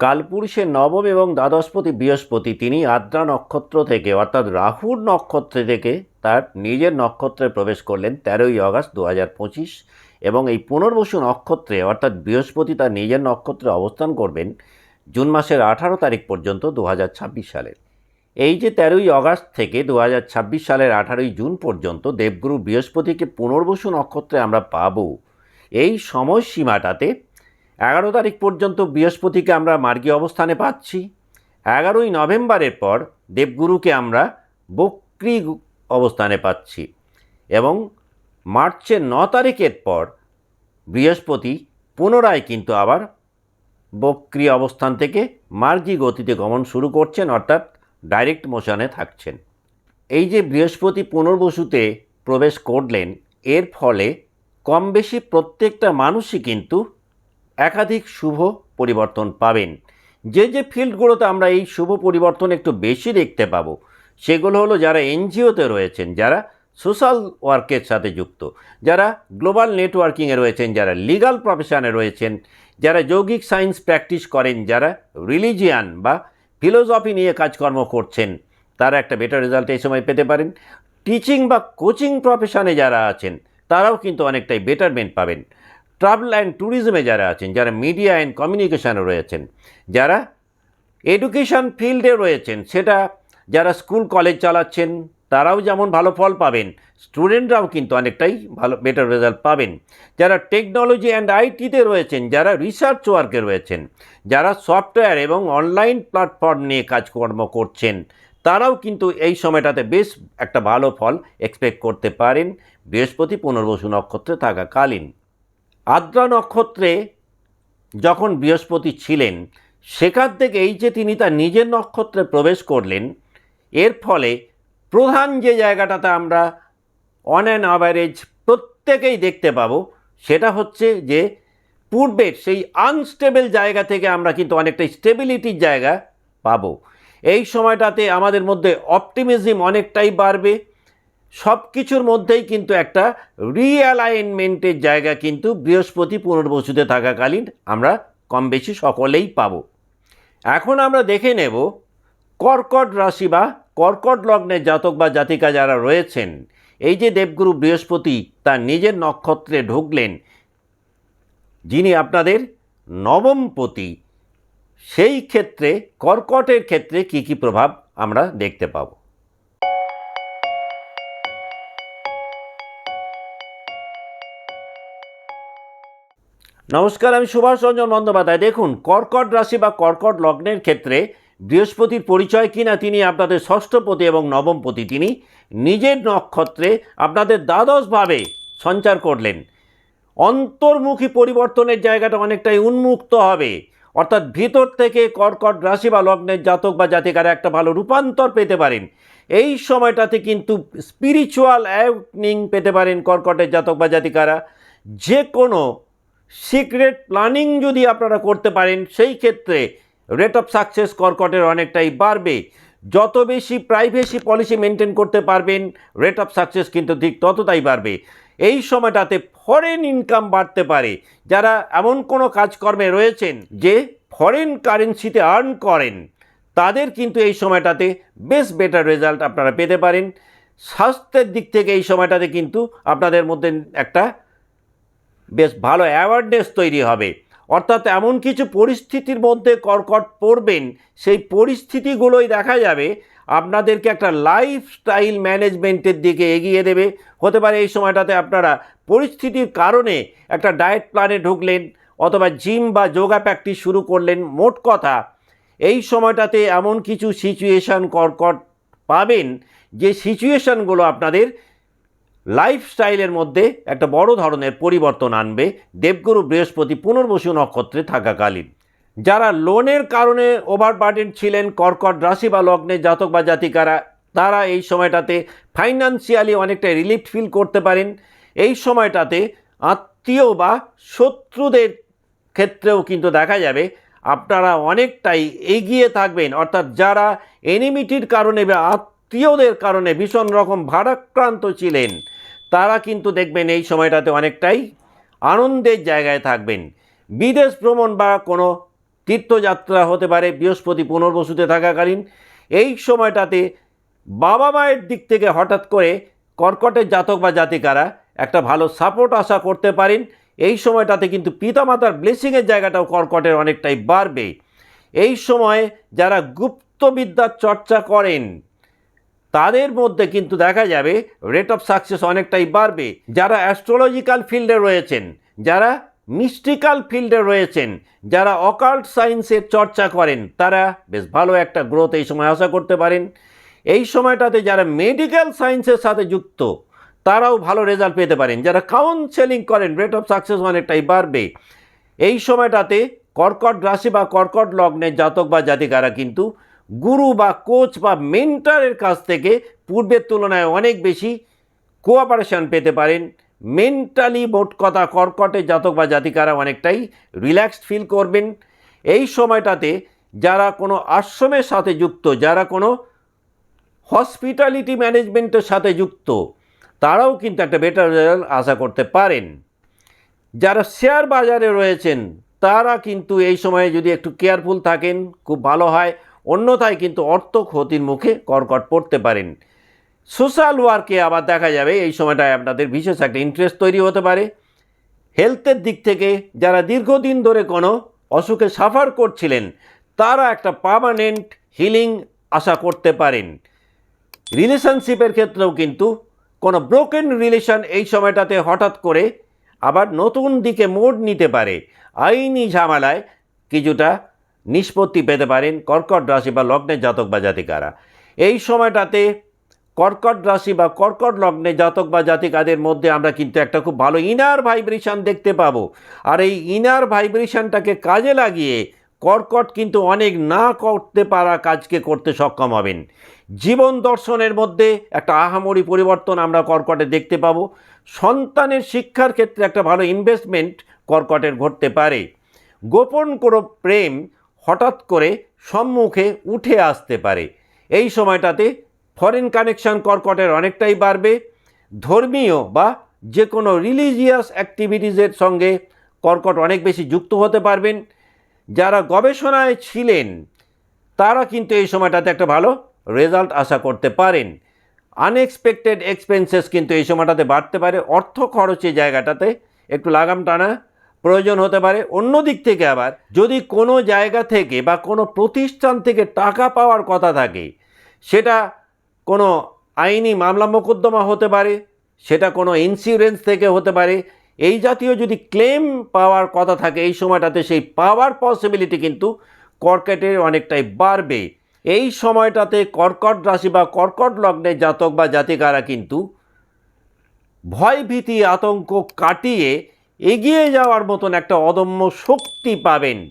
কালপুরুষের নবম এবং দ্বাদশপতি বৃহস্পতি, তিনি আদ্রা নক্ষত্র থেকে, অর্থাৎ রাহুর নক্ষত্র থেকে তার নিজের নক্ষত্রে প্রবেশ করলেন তেরোই আগস্ট দু এবং এই পুনর্বসু নক্ষত্রে, অর্থাৎ বৃহস্পতি তার নিজের নক্ষত্রে অবস্থান করবেন জুন মাসের আঠারো তারিখ পর্যন্ত দু হাজার ছাব্বিশ সালের এই যে তেরোই আগস্ট থেকে দু হাজার ছাব্বিশ সালের আঠারোই জুন পর্যন্ত দেবগুরু বৃহস্পতিকে পুনর্বসু নক্ষত্রে আমরা পাব, এই সময়সীমাটাতে এগারো তারিখ পর্যন্ত বৃহস্পতিকে আমরা মার্গী অবস্থানে পাচ্ছি। এগারোই নভেম্বরের পর দেবগুরুকে আমরা বক্রি অবস্থানে পাচ্ছি এবং মার্চের ন তারিখের পর বৃহস্পতি পুনরায় কিন্তু আবার বক্রি অবস্থান থেকে মার্গী গতিতে গমন শুরু করছেন, অর্থাৎ ডাইরেক্ট মোশনে থাকছেন। এই যে বৃহস্পতি পুনর্বসুতে প্রবেশ করলেন, এর ফলে কম বেশি প্রত্যেকটা মানুষই কিন্তু একাধিক শুভ পরিবর্তন পাবেন। যে যে ফিল্ডগুলোতে আমরা এই শুভ পরিবর্তন একটু বেশি দেখতে পাবো, সেগুলো হলো যারা এনজিওতে রয়েছেন, যারা সোশ্যাল ওয়ার্কের সাথে যুক্ত, যারা গ্লোবাল নেটওয়ার্কিংয়ে রয়েছেন, যারা লিগাল প্রফেশনে রয়েছেন, যারা যৌগিক সায়েন্স প্র্যাকটিস করেন, যারা রিলিজিয়ান বা ফিলোসফি নিয়ে কাজকর্ম করছেন, তারা একটা বেটার রেজাল্ট এই সময় পেতে পারেন। টিচিং বা কোচিং প্রফেশনে যারা আছেন, তারাও কিন্তু অনেকটাই বেটারমেন্ট পাবেন। ট্রাভেল অ্যান্ড ট্যুরিজমে যারা আছেন, যারা মিডিয়া অ্যান্ড কমিউনিকেশানে রয়েছেন, যারা এডুকেশন ফিল্ডে রয়েছেন, সেটা যারা স্কুল কলেজ চালাচ্ছেন, তারাও যেমন ভালো ফল পাবেন স্টুডেন্টরাও কিন্তু অনেকটাই ভালো বেটার রেজাল্ট পাবেন। যারা টেকনোলজি অ্যান্ড আইটিতে রয়েছেন, যারা রিসার্চ ওয়ার্কে রয়েছেন, যারা সফটওয়্যার এবং অনলাইন প্ল্যাটফর্ম নিয়ে কাজকর্ম করছেন, তারাও কিন্তু এই সময়টাতে বেশ একটা ভালো ফল এক্সপেক্ট করতে পারেন। বৃহস্পতি পুনর্বসু নক্ষত্রে থাকাকালীন। আদ্রা নক্ষত্রে যখন বৃহস্পতি ছিলেন, সেখান থেকে এই যে তিনি তার নিজের নক্ষত্রে প্রবেশ করলেন, এর ফলে প্রধান যে জায়গাটাতে আমরা অন অ্যান অ্যাভারেজ প্রত্যেকেই দেখতে পাবো, সেটা হচ্ছে যে পূর্বের সেই আনস্টেবল জায়গা থেকে আমরা কিন্তু অনেকটা স্টেবিলিটির জায়গা পাবো। এই সময়টাতে আমাদের মধ্যে অপটিমিজম অনেকটাই বাড়বে। সব কিছুর মধ্যেই কিন্তু একটা রিঅ্যালাইনমেন্টের জায়গা কিন্তু বৃহস্পতি পুনর্বসুতে থাকাকালীন আমরা কম বেশি সকলেই পাব। এখন আমরা দেখে নেব কর্কট রাশি বা কর্কট লগ্নের জাতক বা জাতিকা যারা রয়েছেন, এই যে দেবগুরু বৃহস্পতি তার নিজের নক্ষত্রে ঢুকলেন, যিনি আপনাদের নবমপতি, সেই ক্ষেত্রে কর্কটের ক্ষেত্রে কি কি প্রভাব আমরা দেখতে পাবো? নমস্কার, আমি সুভাষ রঞ্জন বন্দ্যোপাধ্যায়। দেখুন, কর্কট রাশি বা কর্কট লগ্নের ক্ষেত্রে বৃহস্পতির পরিচয় কিনা তিনি আপনাদের ষষ্ঠপতি এবং নবমপতি তিনি নিজের নক্ষত্রে আপনাদের দ্বাদশভাবে সঞ্চার করলেন। অন্তর্মুখী পরিবর্তনের জায়গাটা অনেকটাই উন্মুক্ত হবে। অর্থাৎ ভিতর থেকে কর্কট রাশি বা লগ্নের জাতক বা জাতিকারা একটা ভালো রূপান্তর পেতে পারেন। এই সময়টাতে কিন্তু স্পিরিচুয়াল অ্যাওয়াকনিং পেতে পারেন কর্কটের জাতক বা জাতিকারা। যে কোনো সিক্রেট প্ল্যানিং যদি আপনারা করতে পারেন, সেই ক্ষেত্রে রেট অফ সাকসেস কর্কটের অনেকটাই বাড়বে। যত বেশি প্রাইভেসি পলিসি মেনটেন করতে পারবেন রেট অফ সাকসেস কিন্তু ঠিক ততটাই বাড়বে। এই সময়টাতে ফরেন ইনকাম বাড়তে পারে। যারা এমন কোনো কাজকর্মে রয়েছেন যে ফরেন কারেন্সিতে আর্ন করেন, তাদের কিন্তু এই সময়টাতে বেশ বেটার রেজাল্ট আপনারা পেতে পারেন। স্বাস্থ্যের দিক থেকে এই সময়টাতে কিন্তু আপনাদের মধ্যে একটা বেশ ভালো অ্যাওয়ারনেস তৈরি হবে। অর্থাৎ এমন কিছু পরিস্থিতির মধ্যে কর্কট পড়বেন, সেই পরিস্থিতিগুলোই দেখা যাবে, আপনাদেরকে একটা লাইফস্টাইল ম্যানেজমেন্টের দিকে এগিয়ে দেবে। হতে পারে এই সময়টাতে আপনারা পরিস্থিতির কারণে একটা ডায়েট প্ল্যানে ঢুকলেন, অথবা জিম বা যোগা প্র্যাকটিস শুরু করলেন, মোট কথা, এই সময়টাতে এমন কিছু সিচুয়েশান কর্কট পাবেন, যে সিচুয়েশানগুলো আপনাদের লাইফস্টাইলের মধ্যে একটা বড় ধরনের পরিবর্তন আনবে দেবগুরু বৃহস্পতি পুনর্বসু নক্ষত্রে থাকাকালীন। যারা লোনের কারণে ওভারবার্ডেন ছিলেন, কর্কট রাশি বা লগ্নে জাতক বা জাতিকারা, তারা এই সময়টাতে ফাইন্যান্সিয়ালি অনেকটা রিলিফ ফিল করতে পারেন। এই সময়টাতে আত্মীয় বা শত্রুদের ক্ষেত্রেও কিন্তু দেখা যাবে আপনারা অনেকটাই এগিয়ে থাকবেন। অর্থাৎ যারা এনিমিটির কারণে বা আত্মীয়দের কারণে ভীষণ রকম ভারাক্রান্ত ছিলেন তারা কিন্তু দেখবেন এই সময়টাতে অনেকটাই আনন্দের জায়গায় থাকবেন। বিদেশ ভ্রমণ বা কোনো তীর্থযাত্রা হতে পারে, বৃহস্পতি পুনর্বসুতে থাকাকালীন, এই সময়টাতে বাবা মায়ের দিক থেকে হঠাৎ করে কর্কটের জাতক বা জাতিকারা একটা ভালো সাপোর্ট আশা করতে পারেন। এই সময়টাতে কিন্তু পিতামাতার ব্লেসিংয়ের জায়গাটাও কর্কটের অনেকটাই বাড়বে। এই সময় যারা গুপ্তবিদ্যার চর্চা করেন তাদের মধ্যে কিন্তু দেখা যাবে রেট অফ সাকসেস অনেকটাই বাড়বে। যারা অ্যাস্ট্রোলজিক্যাল ফিল্ডে রয়েছেন, যারা মিস্টিক্যাল ফিল্ডে রয়েছেন, যারা অকাল্ট সায়েন্সের চর্চা করেন, তারা বেশ ভালো একটা গ্রোথ এই সময় আশা করতে পারেন। এই সময়টাতে যারা মেডিকেল সায়েন্সের সাথে যুক্ত, তারাও ভালো রেজাল্ট পেতে পারেন। যারা কাউন্সেলিং করেন রেট অফ সাকসেস অনেকটাই বাড়বে। এই সময়টাতে কর্কট রাশি বা কর্কট লগ্নের জাতক বা জাতিকারা কিন্তু গুরু বা কোচ বা মেন্টারের কাছ থেকে পূর্বের তুলনায় অনেক বেশি কোঅপারেশন পেতে পারেন। মেন্টালি মোট কথা কর্কটের জাতক বা জাতিকারা অনেকটাই রিল্যাক্সড ফিল করবেন। এই সময়টাতে যারা কোনো আশ্রমের সাথে যুক্ত, যারা কোনো হসপিটালিটি ম্যানেজমেন্টের সাথে যুক্ত, তারাও কিন্তু একটা বেটার রেজাল্ট আশা করতে পারেন। যারা শেয়ার বাজারে রয়েছেন, তারা কিন্তু এই সময়ে যদি একটু কেয়ারফুল থাকেন, খুব ভালো হয়। অন্যথায় কিন্তু অর্থ ক্ষতির মুখে কর্কট পড়তে পারেন। সোশ্যাল ওয়ার্কে আবার দেখা যাবে, এই সময়টায় আপনাদের বিশেষ একটা ইন্টারেস্ট তৈরি হতে পারে। হেলথের দিক থেকে যারা দীর্ঘদিন ধরে কোনো অসুখে সাফার করছিলেন, তারা একটা পার্মানেন্ট হিলিং আশা করতে পারেন। রিলেশনশিপের ক্ষেত্রেও কিন্তু কোনো ব্রোকেন রিলেশন এই সময়টাতে হঠাৎ করে আবার নতুন দিকে মোড় নিতে পারে। আইনি ঝামেলায় কিছুটা নিষ্পত্তি পেতে পারেন কর্কট রাশি বা লগ্নের জাতক বা জাতিকারা। এই সময়টাতে কর্কট রাশি বা কর্কট লগ্নে জাতক বা জাতিকাদের মধ্যে আমরা কিন্তু একটা খুব ভালো ইনার ভাইব্রেশন দেখতে পাবো। আর এই ইনার ভাইব্রেশনটাকে কাজে লাগিয়ে কর্কট কিন্তু অনেক না করতে পারা কাজকে করতে সক্ষম হবেন। জীবন দর্শনের মধ্যে একটা আহামরি পরিবর্তন আমরা কর্কটে দেখতে পাবো। সন্তানের শিক্ষার ক্ষেত্রে একটা ভালো ইনভেস্টমেন্ট কর্কটের ঘটতে পারে। গোপন কোনো প্রেম হঠাৎ করে সম্মুখে উঠে আসতে পারে। এই সময়টাতে ফরেন কানেকশন কর্কটের অনেকটাই বাড়বে। ধর্মীয় বা যে কোনো রিলিজিয়াস অ্যাক্টিভিটিসের সঙ্গে কর্কট অনেক বেশি যুক্ত হতে পারবেন। যারা গবেষণায় ছিলেন, তারা কিন্তু এই সময়টাতে একটা ভালো রেজাল্ট আশা করতে পারেন। আনএক্সপেক্টেড এক্সপেন্সেস কিন্তু এই সময়টাতে বাড়তে পারে। অর্থ খরচের জায়গাটাতে একটু লাগাম টানা প্রয়োজন হতে পারে। অন্য দিক থেকে আবার যদি কোনো জায়গা থেকে বা কোনো প্রতিষ্ঠান থেকে টাকা পাওয়ার কথা থাকে, সেটা কোনো আইনি মামলা মোকদ্দমা হতে পারে, সেটা কোনো ইন্স্যুরেন্স থেকে হতে পারে, এই জাতীয় যদি ক্লেম পাওয়ার কথা থাকে, এই সময়টাতে সেই পাওয়ার পসিবিলিটি কিন্তু কর্কটের অনেকটাই বাড়বে। এই সময়টাতে কর্কট রাশি বা কর্কট লগ্নের জাতক বা জাতিকারা কিন্তু ভয় ভীতি আতঙ্ক কাটিয়ে এগিয়ে যাওয়ার মতন একটা অদম্য শক্তি পাবেন।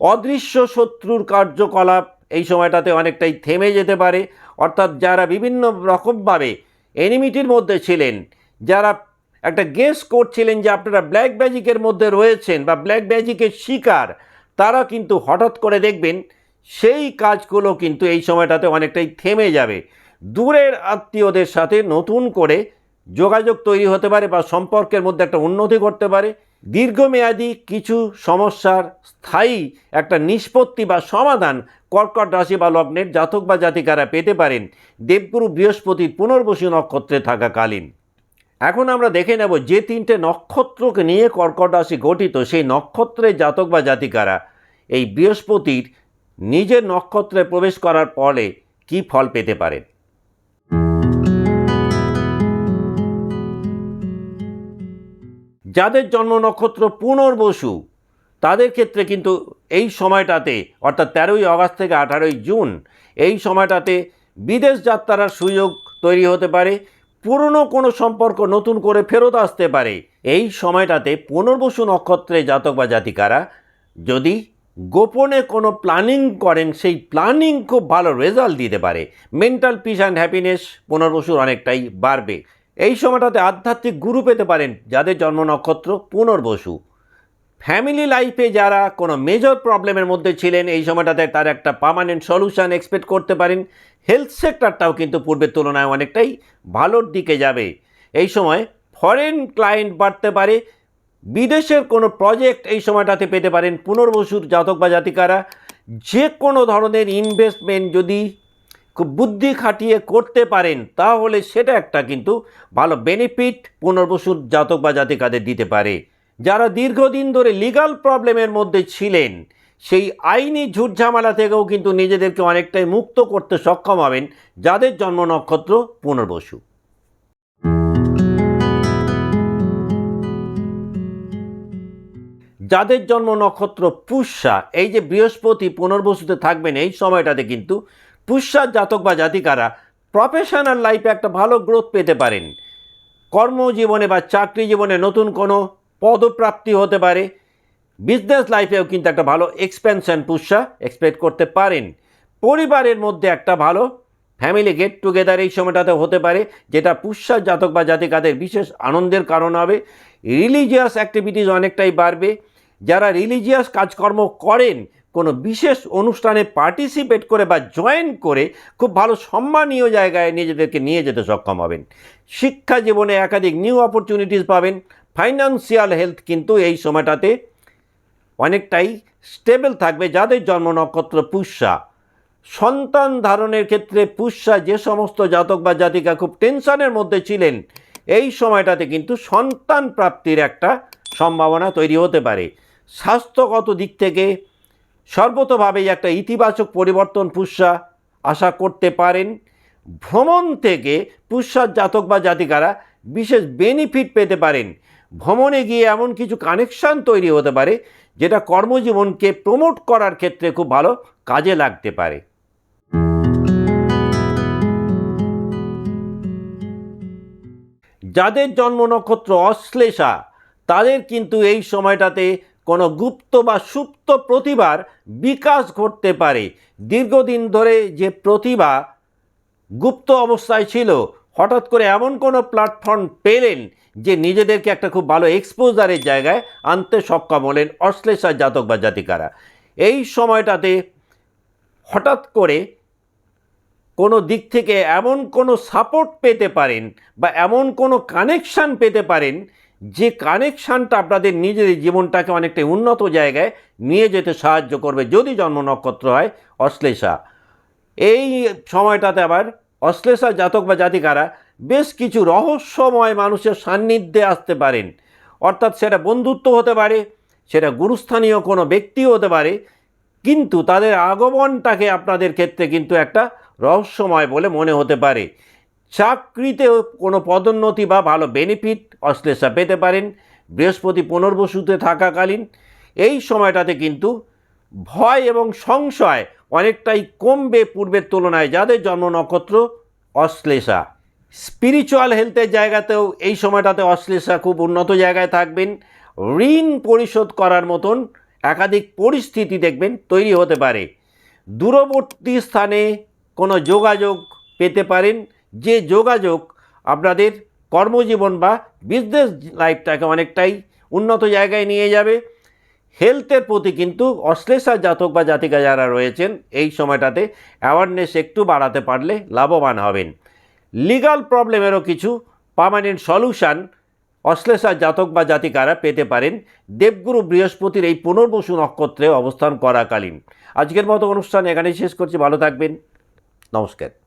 অদৃশ্য শত্রুর কার্যকলাপ এই সময়টাতে অনেকটাই থেমে যেতে পারে। অর্থাৎ যারা বিভিন্ন রকমভাবে এনিমিটির মধ্যে ছিলেন, যারা একটা গেস করছিলেন যে আপনারা ব্ল্যাক ম্যাজিকের মধ্যে রয়েছেন বা ব্ল্যাক ম্যাজিকের শিকার, তারা কিন্তু হঠাৎ করে দেখবেন সেই কাজগুলো কিন্তু এই সময়টাতে অনেকটাই থেমে যাবে। দূরের আত্মীয়দের সাথে নতুন করে যোগাযোগ তৈরি হতে পারে বা সম্পর্কের মধ্যে একটা উন্নতি করতে পারে। দীর্ঘমেয়াদী কিছু সমস্যার স্থায়ী একটা নিষ্পত্তি বা সমাধান কর্কট রাশি বা লগ্নের জাতক বা জাতিকারা পেতে পারেন। দেবগুরু বৃহস্পতির পুনর্বসী নক্ষত্রে থাকাকালীন। এখন আমরা দেখে নেব যে তিনটে নক্ষত্রকে নিয়ে কর্কট রাশি গঠিত সেই নক্ষত্রের জাতক বা জাতিকারা। এই বৃহস্পতির নিজের নক্ষত্রে প্রবেশ করার ফলে কি ফল পেতে পারেন? যাদের জন্ম নক্ষত্র পুনর্বসু, তাদের ক্ষেত্রে কিন্তু এই সময়টাতে, অর্থাৎ তেরোই আগস্ট থেকে আঠারোই জুন, এই সময়টাতে বিদেশ যাত্রার সুযোগ তৈরি হতে পারে, পুরনো কোনো সম্পর্ক নতুন করে ফেরত আসতে পারে। এই সময়টাতে পুনর্বসু নক্ষত্রে জাতক বা জাতিকারা যদি গোপনে কোনো প্ল্যানিং করেন, সেই প্ল্যানিং খুব ভালো রেজাল্ট দিতে পারে। মেন্টাল পিস অ্যান্ড হ্যাপিনেস পুনর্বসুর অনেকটাই বাড়বে। এই সময়টাতে আধ্যাত্মিক গুরু পেতে পারেন যাদের জন্ম নক্ষত্র পুনর্বসু। ফ্যামিলি লাইফে যারা কোনো মেজর প্রবলেমের মধ্যে ছিলেন, এই সময়টাতে তার একটা পার্মানেন্ট সলিউশন এক্সপেক্ট করতে পারেন। হেলথ সেক্টরটাও কিন্তু পূর্বের তুলনায় অনেকটাই ভালোর দিকে যাবে। এই সময় ফরেন ক্লায়েন্ট বাড়তে পারে, বিদেশের কোনো প্রজেক্ট এই সময়টাতে পেতে পারেন পুনর্বসুর জাতক বা জাতিকারা। যে কোনো ধরনের ইনভেস্টমেন্ট যদি বুদ্ধি খাটিয়ে করতে পারেন, তাহলে সেটা একটা কিন্তু ভালো বেনিফিট পুনর্বসুর জাতক বা জাতিকাদের দিতে পারে। যারা দীর্ঘদিন ধরে লিগাল প্রবলেমের মধ্যে ছিলেন, সেই আইনি ঝুটঝামেলা থেকেও কিন্তু নিজেদেরকে অনেকটাই মুক্ত করতে সক্ষম হবেন যাদের জন্ম নক্ষত্র পুনর্বসু। যাদের জন্ম নক্ষত্র পুষ্যা, এই যে বৃহস্পতি পুনর্বসুতে থাকবেন, এই সময়টাতে কিন্তু পুষ্যার জাতক বা জাতিকারা প্রফেশনাল লাইফে একটা ভালো গ্রোথ পেতে পারেন। কর্মজীবনে বা চাকরি জীবনে নতুন কোনো পদপ্রাপ্তি হতে পারে। বিজনেস লাইফেও কিন্তু একটা ভালো এক্সপেনশন পুষ্যা এক্সপেক্ট করতে পারেন। পরিবারের মধ্যে একটা ভালো ফ্যামিলি গেট টুগেদার এই সময়টাতে হতে পারে, যেটা পুষ্যার জাতক বা জাতিকাদের বিশেষ আনন্দের কারণ হবে। রিলিজিয়াস অ্যাক্টিভিটিস অনেকটাই বাড়বে। যারা রিলিজিয়াস কাজকর্ম করেন কোনো বিশেষ অনুষ্ঠানে পার্টিসিপেট করে বা জয়েন করে খুব ভালো সম্মানীয় জায়গায় নিজেদেরকে নিয়ে যেতে সক্ষম হবেন। শিক্ষা জীবনে একাধিক নিউ অপরচুনিটিস পাবেন। ফাইন্যান্সিয়াল হেলথ কিন্তু এই সময়টাতে অনেকটাই স্টেবল থাকবে। যাদের জন্ম নক্ষত্র পুষ্যা, সন্তান ধারণের ক্ষেত্রে পুষ্যা যে সমস্ত জাতক বা জাতিকা খুব টেনশনের মধ্যে ছিলেন, এই সময়টাতে কিন্তু সন্তান প্রাপ্তির একটা সম্ভাবনা তৈরি হতে পারে। স্বাস্থ্যগত দিক থেকে সর্বতভাবেই একটা ইতিবাচক পরিবর্তন পুষ্যা আশা করতে পারেন। ভ্রমণ থেকে পুষ্যার জাতক বা জাতিকারা বিশেষ বেনিফিট পেতে পারেন। ভ্রমণে গিয়ে এমন কিছু কানেকশান তৈরি হতে পারে, যেটা কর্মজীবনকে প্রমোট করার ক্ষেত্রে খুব ভালো কাজে লাগতে পারে। যাদের জন্ম নক্ষত্র অশ্লেষা, তাদের কিন্তু এই সময়টাতে কোনো গুপ্ত বা সুপ্ত প্রতিভার বিকাশ ঘটতে পারে। দীর্ঘদিন ধরে যে প্রতিভা গুপ্ত অবস্থায় ছিল, হঠাৎ করে এমন কোনো প্ল্যাটফর্ম পেলেন যে নিজেদেরকে একটা খুব ভালো এক্সপোজারের জায়গায় আনতে সক্ষম হলেন অশ্লেষা জাতক বা জাতিকারা। এই সময়টাতে হঠাৎ করে কোনো দিক থেকে এমন কোনো সাপোর্ট পেতে পারেন বা এমন কোনো কানেকশান পেতে পারেন যে কানেকশানটা আপনাদের নিজেদের জীবনটাকে অনেকটা উন্নত জায়গায় নিয়ে যেতে সাহায্য করবে যদি জন্ম নক্ষত্র হয়, অশ্লেষা। এই সময়টাতে আবার অশ্লেষা জাতক বা জাতিকারা বেশ কিছু রহস্যময় মানুষের সান্নিধ্যে আসতে পারেন। অর্থাৎ সেটা বন্ধুত্ব হতে পারে, সেটা গুরুস্থানীয় কোনো ব্যক্তিও হতে পারে, কিন্তু তাদের আগমনটাকে আপনাদের ক্ষেত্রে কিন্তু একটা রহস্যময় বলে মনে হতে পারে। চাকরিতেও কোনো পদোন্নতি বা ভালো বেনিফিট অশ্লেষা পেতে পারেন। বৃহস্পতি পুনর্বসুতে থাকাকালীন এই সময়টাতে কিন্তু ভয় এবং সংশয় অনেকটাই কমবে পূর্বের তুলনায় যাদের জন্ম নক্ষত্র অশ্লেষা। স্পিরিচুয়াল হেলথের জায়গাতেও এই সময়টাতে অশ্লেষা খুব উন্নত জায়গায় থাকবেন। ঋণ পরিশোধ করার মতন একাধিক পরিস্থিতি দেখবেন তৈরি হতে পারে। দূরবর্তী স্থানে কোনো যোগাযোগ পেতে পারেন। যে যোগাযোগ আপনাদের কর্মজীবন বা বিজনেস লাইফটাকে অনেকটাই উন্নত জায়গায় নিয়ে যাবে। হেলথের প্রতি কিন্তু অশ্লেষা জাতক বা জাতিকা যারা রয়েছেন, এই সময়টাতে অ্যাওয়ারনেস একটু বাড়াতে পারলে লাভবান হবেন। লিগাল প্রবলেমেরও কিছু পার্মানেন্ট সলিউশন অশ্লেষা জাতক বা জাতিকারা পেতে পারেন। দেবগুরু বৃহস্পতির এই পুনর্বসু নক্ষত্রে অবস্থান করাকালীন। আজকের মতো অনুষ্ঠান এখানেই শেষ করছি। ভালো থাকবেন। নমস্কার।